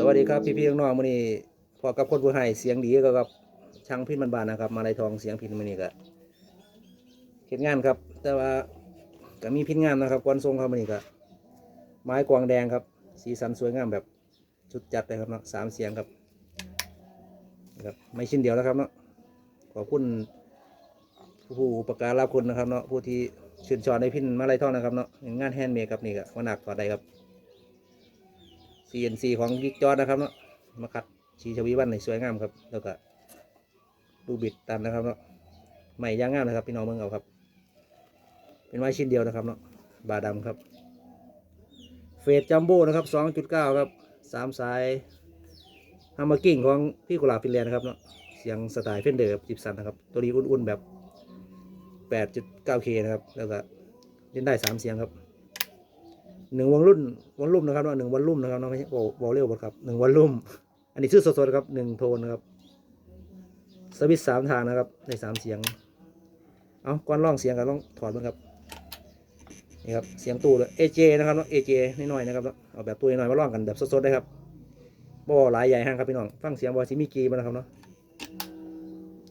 สวัสดีครับพี่พี่ๆน้องๆมื้อนี้พอกับคนผู้ให้เสียงดีก็กับช่างพินบานๆนะครับ มาลายทองเสียงพินมื้อนี้ก็เฮ็ดงานครับ แต่ว่าก็มีพินงานนะครับก่อนส่งครับมื้อนี้ก็ไม้กวางแดงครับ สีสันสวยงามแบบชุดจัดเลยครับเนาะสามเสียงครับครับไม่ชิ้นเดียวนะครับเนาะขอบคุณผู้อุปการะคุณนะครับเนาะผู้ที่ชื่นชอบในพินมาลายทองนะครับเนาะงานแฮนด์เมดครับนี่ก็มาหนักต่อใดครับ CNC ของบิ๊กจอร์นะครับเนาะมาคัดชีชวีวันในสวยงามครับ แล้วก็ดูบิดตันนะครับเนาะใหม่ย่างงามนะครับพี่น้องเมืองเอาครับ เป็นไม้ชิ้นเดียวนะครับเนาะบาดำครับ เฟสจัมโบ้นะครับ 2.9 ครับสามสายฮัมเมอร์กิ้งของพี่กุหลาบฟินแลนด์นะครับเนาะเสียงสไตล์เฟนเดอร์จิบสันนะครับ ตัวนี้อุ่นๆแบบ 8.9K นะครับ แล้วก็เล่นได้ 3 เสียงครับ หนึ่งวันรุ่นวันรุ่มนะครับหนึ่งวันรุ่มนะครับเนาะไม่ใช่วอลเร็วบดครับหนึ่งวันรุ่ม อันนี้ชื่อสดๆครับหนึ่งโทนนะครับสวิตสามทางนะครับในสามเสียง เอาก่อนร้องเสียงกันต้องถอดมันครับนี่ครับเสียงตู้เลย AJ นะครับเนาะ AJ น้อยๆนะครับเนาะเอาแบบตัวน้อยๆมาร้องกันแบบสดๆได้ครับบ่หลายใหญ่ห้างครับพี่น้องฟังเสียงบอซิมิกีมานะครับเนาะ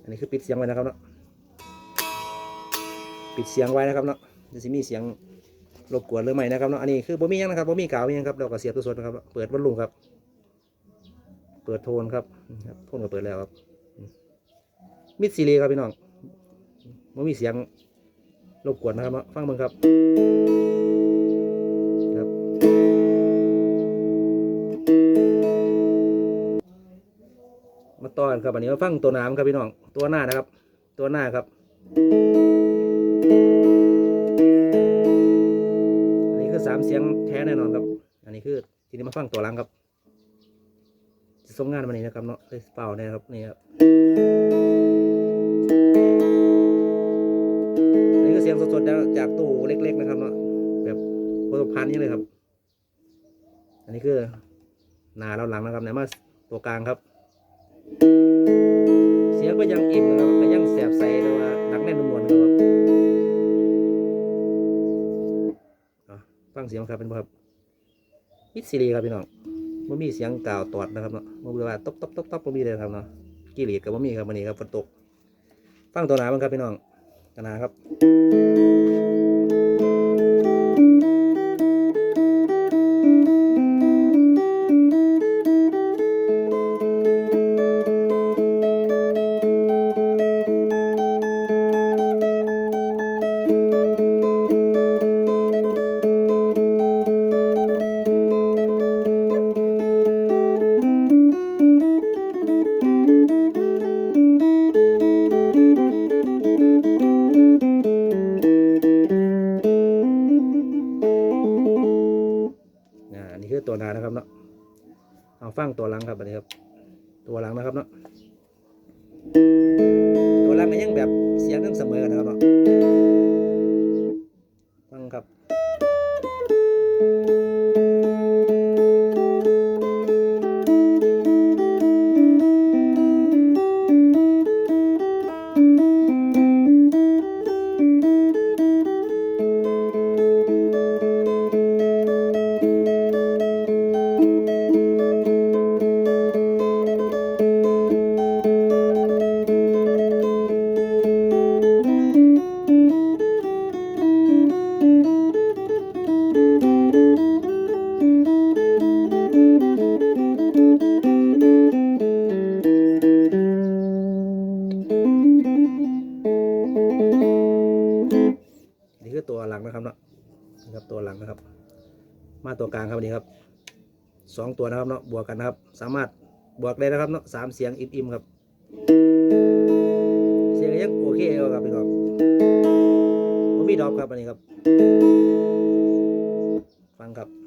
อันนี้คือปิดเสียงไว้นะครับเนาะปิดเสียงไว้นะครับเนาะจะสิมีเสียง รบกวนหรือไม่นะครับเนาะอันนี้คือบ่มีหยังนะครับบ่มีกาวมีหยังครับเราก็เสียบตัวสดนะครับ เปิดวันลุงครับ เปิดโทนครับครับโทนก็เปิดแล้วครับ มิดซีรีครับพี่น้องบ่มีเสียงรบกวนนะครับเนาะฟังเบิ่งครับครับมาต่อนครับอันนี้มาฟังตัวน้ำครับพี่น้องตัวหน้านะครับ ตัวหน้าครับ สามเสียงแท้แน่นอนครับ อันนี้คือทีนี้มาฟังตัวหลังครับจะส่งงานวันนี้นะครับเนาะเลยเปล่าเนี่ยครับนี่ครับอันนี้คือเสียงสดๆจากตู้เล็ก ๆ นะครับเนาะแบบโปรพันธ์นี่เลยครับ อันนี้คือหนาเราหลังนะครับไหนมาตัวกลางครับ เสียงก็ยังอิ่มนะครับก็ยังแสบใสแต่ว่า เสียงครับเป็นบ่ครับมิดซีรีครับพี่น้องมันมีเสียงกล่าวตอดนะครับเนาะบ่มีว่าตบตบตบตบมันมีเลยครับเนาะกิริดกับมันมีครับวันนี้ครับฝนตก ฟังตัวหนาบ้างครับพี่น้องตัวหนาครับ หนานะครับเนาะเอาฟังตัวหลังครับอันนี้ครับ ตัวหลังนะครับเนาะตัวหลังก็ยังแบบเสียงยังเสมอกันนะครับเนาะ นี่ครับตัวหลังนะครับ มาตัวกลางครับอันนี้ครับสองตัวนะครับเนาะบวกกันนะครับ สามารถบวกได้นะครับเนาะสามเสียงอิ่มๆครับ เสียงยังโอเคอยู่ครับพี่น้องผมมีดรอปครับอันนี้ครับ ฟังครับ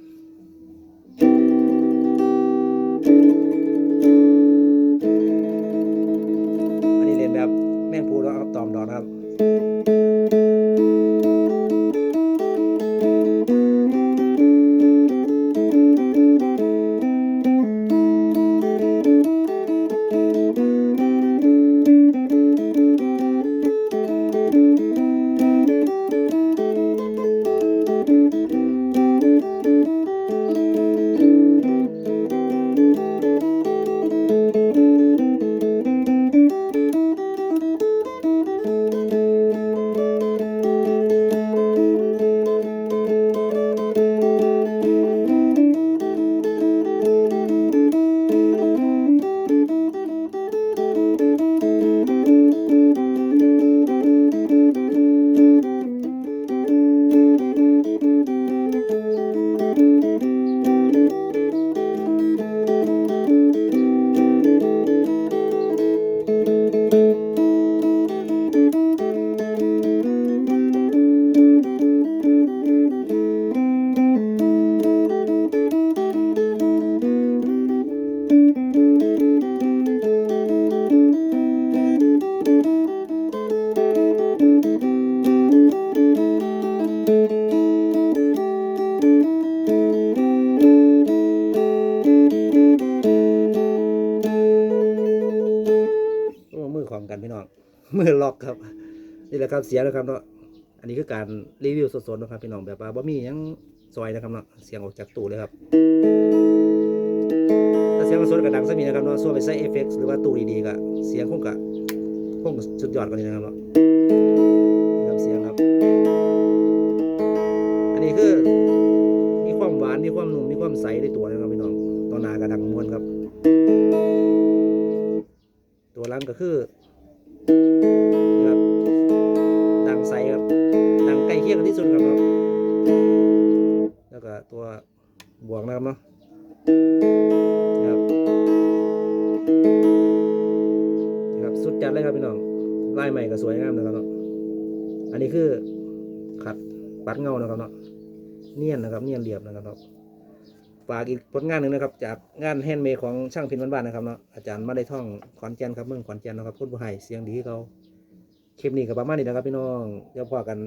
กันพี่น้องเมื่อล็อกครับนี่แหละครับเสียงนะครับเนาะอันนี้คือการรีวิวสดๆนะครับพี่น้องแบบว่าบ่มียังซอยนะครับเนาะเสียงออกจากตู้เลยครับถ้าเสียงสดก็ดังซะมีนะครับเนาะส่วนไปใส่เอฟเฟกต์หรือว่าตู้ดีๆก็เสียงคงกะคงสุดยอดกว่านี้นะครับเนาะนี่ครับเสียงครับ อันนี้คือมีความหวานมีความนุ่มมีความใสในตัวนะครับพี่น้องตอนนากระดังมวนครับ ตัวหลังก็คือนี่ครับดังใสครับดังใกล้เคียงกันที่สุดครับเนาะแล้วก็ตัวบวกนะครับเนาะนี่ครับครับสุดจัดเลยครับพี่น้องลายใหม่ก็สวยงามนะครับเนาะอันนี้คือขัดปัดเงานะครับเนาะเนียนนะครับเนียนเรียบนะครับเนาะ ฝากอีกผลงานหนึ่งนะครับ จากงานแฮนด์เมดของช่างพินบ้านๆนะครับเนาะอาจารย์มาได้ท่องขอนแก่นครับเมืองขอนแก่นนะครับพูดบ่ให้เสียงดีเขาคลิปนี้กับประมาณนี้นะครับพี่น้องเดี๋ยวพอกัน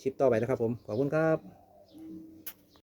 ชิปต่อไปนะครับผมขอบคุณครับ